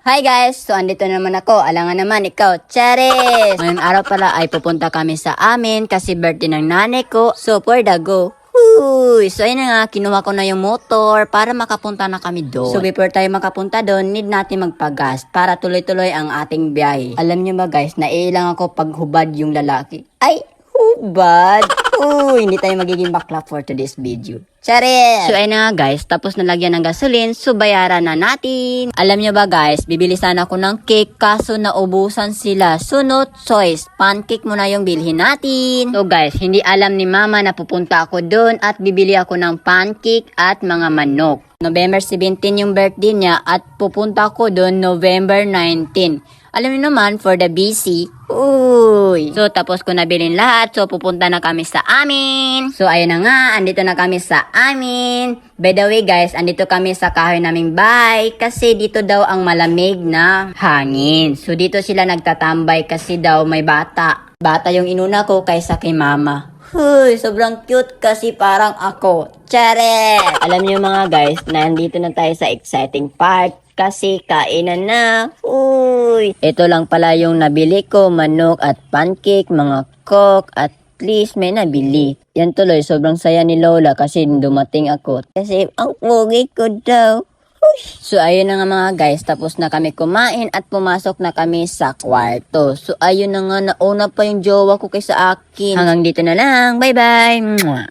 Hi guys! So, andito naman ako. Alangan naman, ikaw, Charis! Ngayong araw pala ay pupunta kami sa amin kasi birthday ng nanay ko. So, for the go. Uy! So, ayun na nga, kinuha ko na yung motor para makapunta na kami doon. So, before tayo makapunta doon, need natin magpagas para tuloy-tuloy ang ating biyahe. Alam niyo ba guys, naiilang ako pag hubad yung lalaki. Ay, hubad! Uy, hindi tayo magiging bakla for today's video. Charis! So, ayun na guys, tapos nalagyan ng gasolin, so bayaran na natin. Alam nyo ba guys, bibili sana ako ng cake kaso naubusan sila. So, no choice, pancake muna yung bilhin natin. So guys, hindi alam ni mama na pupunta ako doon at bibili ako ng pancake at mga manok. November 17 yung birthday niya at pupunta ako doon November 19. Alam niyo naman, for the busy, uy. So, tapos ko nabilin lahat. So, pupunta na kami sa amin. So, ayun na nga, andito na kami sa amin. By the way, guys, andito kami sa kahoy naming bahay kasi dito daw ang malamig na hangin. So, dito sila nagtatambay kasi daw may bata. Bata yung inuna ko kaysa kay mama. Huy, sobrang cute kasi parang ako. Tsare! Alam niyo mga guys, nandito na tayo sa exciting part kasi kainan na. Uy! Ito lang pala yung nabili ko, manok at pancake, mga coke at least may nabili. Yan tuloy, sobrang saya ni Lola kasi dumating ako. Kasi ang pogi ko daw. So, ayun na nga mga guys, tapos na kami kumain at pumasok na kami sa kwarto. So, ayun na nga, nauna pa yung jowa ko kaysa akin. Hanggang dito na lang. Bye-bye!